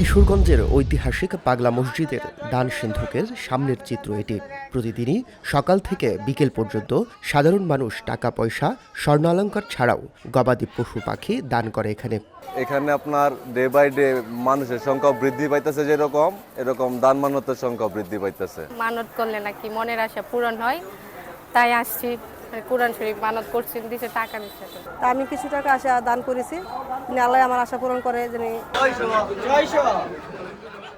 কিশোরগঞ্জের ঐতিহাসিক পাগলা মসজিদের দান সিন্ধুকের সামনের চিত্র এটি। প্রতিদিনই সকাল থেকে বিকেল পর্যন্ত সাধারণ মানুষ টাকা পয়সা স্বর্ণালঙ্কার ছাড়াও গবাদি পশু পাখি দান করে এখানে। এখানে আপনার ডে বাই ডে মানুষের সংখ্যা বৃদ্ধি পাইতেছে যেরকম এরকম দান মানতের সংখ্যা বৃদ্ধি পাইতেছে। মানত করলে নাকি মনের আশা পূরণ হয় তাই আসছি। কোরআন শরীফ মানত করছি দিছে টাকা। তা আমি কিছু টাকা আশা দান করেছি। আল্লাহ আমার আশা পূরণ করে যিনি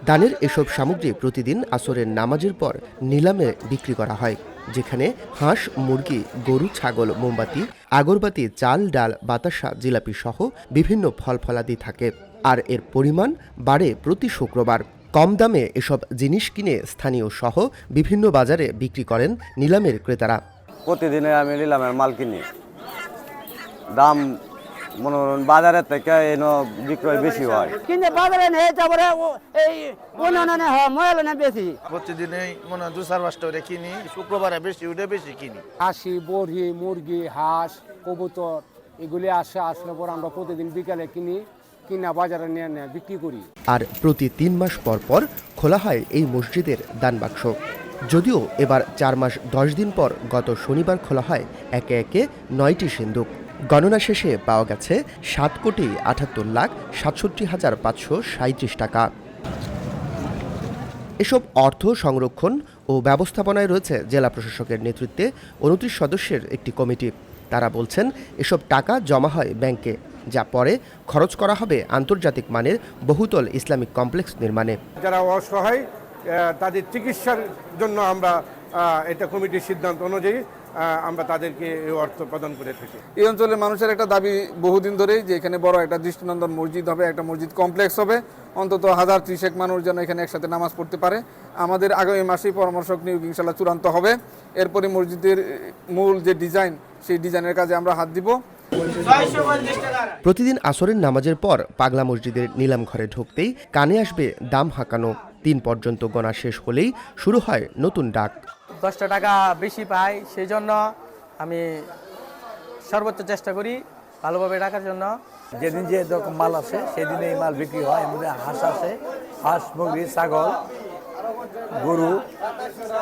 দানের এসব সামগ্রী প্রতিদিন আসরের নামাজের পর নিলামে বিক্রি করা হয় যেখানে হাঁস মুরগি গরু ছাগল মোমবাতি আগরবাতি চাল ডাল বাতাসা জিলাপি সহ বিভিন্ন ফল ফলাদি থাকে। আর এর পরিমাণ বাড়ে প্রতি শুক্রবার। কম দামে এসব জিনিস কিনে স্থানীয় সহ বিভিন্ন বাজারে বিক্রি করেন নিলামের ক্রেতারা। প্রতিদিনে আমি নিলামের মাল কিনি। দাম মনে করুন বাজারের থেকে এনো বিক্রয় বেশি হয়। কিন্তু বাজারে নেই তারপরে এই অন্যান্য হয় ময়ালনে বেশি। প্রতিদিনই মনে হয় দু চার পাঁচটা করে কিনি শুক্রবারে বেশি উঠে বেশি কিনি। হাসি বড়ি মুরগি হাঁস কবুতর এগুলি আসে আসলে পর আমরা প্রতিদিন বিকালে কিনি কিনা বাজারে নিয়ে নিয়ে বিক্রি করি। আর প্রতি তিন মাস পর পর খোলা হয় এই মসজিদের দান বাক্স। যদিও এবার চার মাস দশ দিন পর গত শনিবার খোলা হয় একে একে নয়টি সিন্ধুক। গণনা শেষে পাওয়া গেছে সাত কোটি আটাত্তর লাখ সাতষট্টি হাজার পাঁচশো সাঁত্রিশ টাকা। এসব অর্থ সংরক্ষণ ও ব্যবস্থাপনায় রয়েছে জেলা প্রশাসকের নেতৃত্বে উনত্রিশ সদস্যের একটি কমিটি। তারা বলছেন, এসব টাকা জমা হয় ব্যাংকে, যা পরে খরচ করা হবে আন্তর্জাতিক মানের বহুতল ইসলামিক কমপ্লেক্স নির্মাণে। যারা অসহায় তাদের চিকিৎসার জন্য আমরা এটা কমিটির সিদ্ধান্ত অনুযায়ী আমরা তাদেরকে অর্থ প্রদান করে থাকি। এই অঞ্চলের মানুষের একটা দাবি বহুদিন ধরেই যে এখানে বড় একটা দৃষ্টিনন্দন মসজিদ হবে, একটা মসজিদ কমপ্লেক্স হবে। অন্তত হাজার ত্রিশেক মানুষ যেন এখানে একসাথে নামাজ পড়তে পারে। আমাদের আগামী মাসেই পরামর্শক নিয়োগ ইনশাল্লাহ চূড়ান্ত হবে। এরপরে মসজিদের মূল যে ডিজাইন, সেই ডিজাইনের কাজে আমরা হাত দিব। প্রতিদিন আসরের নামাজের পর পাগলা মসজিদের নিলাম ঘরে ঢুকতেই কানে আসবে দাম হাঁকানো। তিন পর্যন্ত গণা শেষ হলেই শুরু হয় নতুন ডাক। দশটা টাকা বেশি পাই সেই জন্য আমি সর্বোচ্চ চেষ্টা করি ভালোভাবে রাখার জন্য। যেদিন যে রকম মাল আসে সেদিন এই মাল বিক্রি হয়। এমনি হাঁস আছে হাঁস মুরগি ছাগল গরু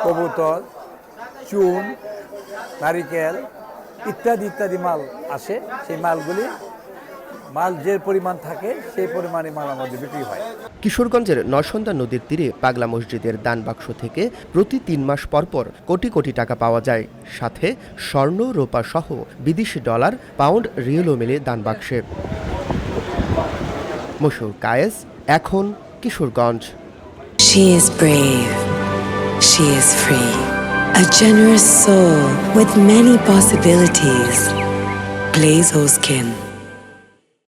কবুতর চুন নারিকেল ইত্যাদি ইত্যাদি মাল আসে সেই মালগুলি মাল যে পরিমাণ থাকে সেই পরিমাণে মাল আমাদের বিক্রি হয় কিশোরগঞ্জের নরসন্দা নদীর তীরে পাগলা মসজিদের দান বাক্স থেকে প্রতি তিন মাস পর পর কোটি কোটি টাকা পাওয়া যায় সাথে স্বর্ণ রূপা সহ বিদেশি ডলার পাউন্ড রিয়েলও মেলে দান বাক্সে মশুর কায়েস এখন Kishoreganj She is brave. She is free. A generous soul with many possibilities. Blaze Skin.